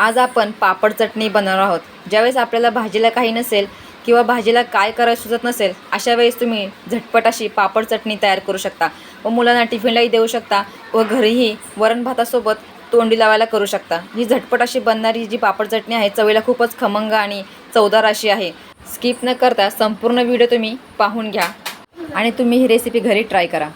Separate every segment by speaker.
Speaker 1: आज आपण पापड चटणी बनवणार आहोत. ज्यावेळेस आपल्याला भाजीला काही नसेल किंवा भाजीला काय करायला सुचत नसेल अशा वेळेस तुम्ही झटपट अशी पापड चटणी तयार करू शकता व मुलांना टिफिनलाही देऊ शकता व घरीही वरण भातासोबत तोंडी लावायला करू शकता. ही झटपट अशी बनणारी जी पापड चटणी आहे चवीला खूपच खमंग आणि चवदार अशी आहे. स्किप न करता संपूर्ण व्हिडिओ तुम्ही पाहून घ्या आणि तुम्ही ही रेसिपी घरी ट्राय करा.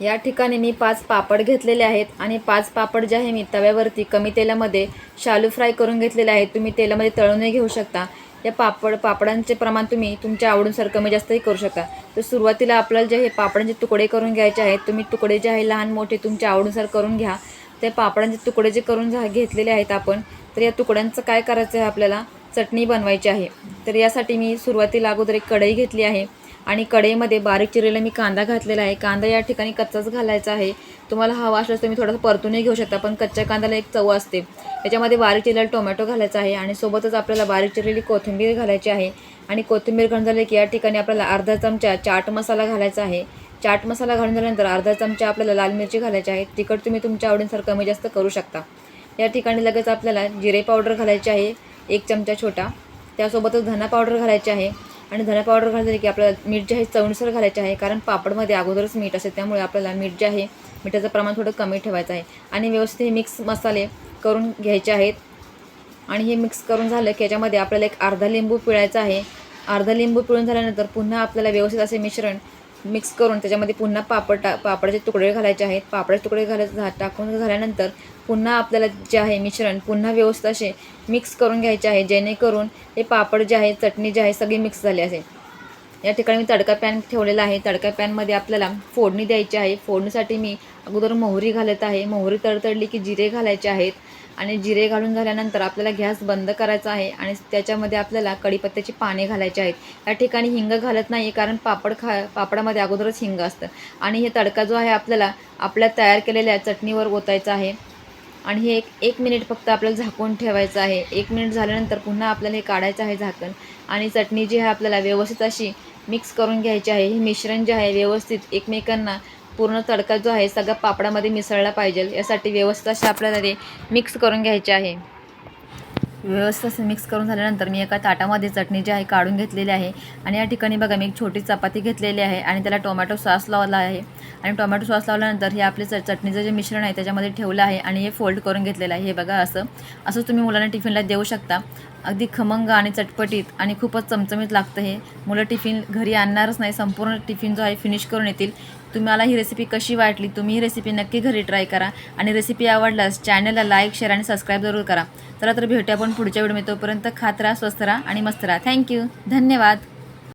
Speaker 1: या ठिकाणी मी पाच पापड घेतलेले आहेत आणि पाच पापड जे आहे मी तव्यावरती कमी तेलामध्ये शालू फ्राय करून घेतलेले आहेत. तुम्ही तेलामध्ये तळूनही घेऊ शकता. या पापड पापडांचे प्रमाण तुम्ही तुमच्या आवडीनुसार कमी जास्तही करू शकता. तर सुरुवातीला आपल्याला जे हे पापडांचे तुकडे करून घ्यायचे आहेत तुम्ही तुकडे जे आहे लहान मोठे तुमच्या आवडीनुसार करून घ्या. ते पापडांचे तुकडे जे करून झा घेतलेले आहेत आपण तर या तुकड्यांचं काय करायचं आहे आपल्याला? चटणी बनवायची आहे. तर यासाठी मी सुरुवातीला अगोदर एक कढई घेतली आहे. आणि कढईमध्ये बारीक चिरलेला मी कांदा घातलेला आहे. कांदा या ठिकाणी कच्चाच घालायचा आहे. तुम्हाला हवा असल्यास तुम्ही थोडासा परतूनही घेऊ शकता पण कच्च्या कांद्याला एक चव असते. याच्यामध्ये बारीक चिरलेला टोमॅटो घालायचा आहे आणि सोबतच आपल्याला बारीक चिरलेली कोथिंबीर घालायची आहे. आणि कोथिंबीर घालून झाले की या ठिकाणी आपल्याला अर्धा चमचा चाट मसाला घालायचा आहे. चाट मसाला घालून झाल्यानंतर अर्धा चमचा आपल्याला लाल मिरची घालायची आहे. तिखट तुम्ही तुमच्या आवडीनुसार कमी जास्त करू शकता. या ठिकाणी लगेच आपल्याला जिरे पावडर घालायची आहे एक चमचा छोटा. त्यासोबतच धना पावडर घालायची आहे. आणि धना पावडर घालते की आपल्याला मीठ जे आहे चवणीसर घालायचे आहे कारण पापडमध्ये अगोदरच मीठ असेल त्यामुळे आपल्याला मीठ जे आहे मिठाचं प्रमाण थोडं कमी ठेवायचं आहे. आणि व्यवस्थित हे मिक्स मसाले करून घ्यायचे आहेत. आणि हे मिक्स करून झालं की याच्यामध्ये आपल्याला एक अर्धा लिंबू पिळायचा आहे. अर्धा लिंबू पिळून झाल्यानंतर पुन्हा आपल्याला व्यवस्थित असे मिश्रण मिक्स करून त्याच्यामध्ये पुन्हा पापड टा पापडाचे तुकडे घालायचे आहेत. पापडाचे तुकडे घाला झा टाकून झाल्यानंतर पुन्हा आपल्याला जे आहे मिश्रण पुन्हा व्यवस्थित असे मिक्स करून घ्यायचे आहे. जेणेकरून हे पापड जे आहे चटणी जे आहे सगळी मिक्स झाली असेल. या ठिकाणी मी तडका पॅन ठेवलेला आहे. तडका पॅनमध्ये आपल्याला फोडणी द्यायची आहे. फोडणीसाठी मी अगोदर मोहरी घालत आहे. मोहरी तडतडली की जिरे घालायचे आहेत. आणि जिरे घालून झाल्यानंतर आपल्याला गॅस बंद करायचा आहे आणि त्याच्यामध्ये आपल्याला कढीपत्त्याची पाने घालायची आहेत. या ठिकाणी हिंग घालत नाही कारण पापड खा पापडामध्ये अगोदरच हिंग असतं. आणि हे तडका जो आहे आपल्याला आपल्या तयार केलेल्या चटणीवर ओतायचा आहे. आणि हे एक एक मिनिट फक्त आपल्याला झाकून ठेवायचं आहे. एक मिनिट झाल्यानंतर पुन्हा आपल्याला हे काढायचं आहे झाकण. आणि चटणी जी आहे आपल्याला व्यवस्थित अशी मिक्स करून घ्यायची आहे. हे मिश्रण जे आहे व्यवस्थित एकमेकांना पूर्ण तडका जो आहे सगळा पापडामध्ये मिसळला पाहिजे. यासाठी व्यवस्थित असे आपल्याला ते मिक्स करून घ्यायचे आहे. व्यवस्थित असं मिक्स करून झाल्यानंतर मी एका ताटामध्ये चटणी जी आहे काढून घेतलेली आहे. आणि या ठिकाणी बघा मी एक छोटी चपाती घेतलेली आहे आणि त्याला टोमॅटो सॉस लावला आहे. आणि टोमॅटो सॉस लावल्यानंतर हे आपले च चटणीचं जे मिश्रण आहे त्याच्यामध्ये ठेवलं आहे आणि हे फोल्ड करून घेतलेलं आहे. हे बघा असं. असं तुम्ही मुलांना टिफिनला देऊ शकता. अगदी खमंग आणि चटपटीत आणि खूपच चमचमीत लागतं हे. मुलं टिफिन घरी आणणारच नाही. संपूर्ण टिफिन जो आहे फिनिश करून येतील. तुम्हाला ही रेसिपी कशी वाटली तुम्ही ही रेसिपी नक्की घरी ट्राय करा. आणि रेसिपी आवडल्यास चॅनलला लाईक शेअर आणि सबस्क्राईब जरूर करा. चला तर भेटूया आपण पुढच्या व्हिडिओ तोपर्यंत खात राहा स्वस्त राहा आणि मस्त राहा. थँक्यू धन्यवाद.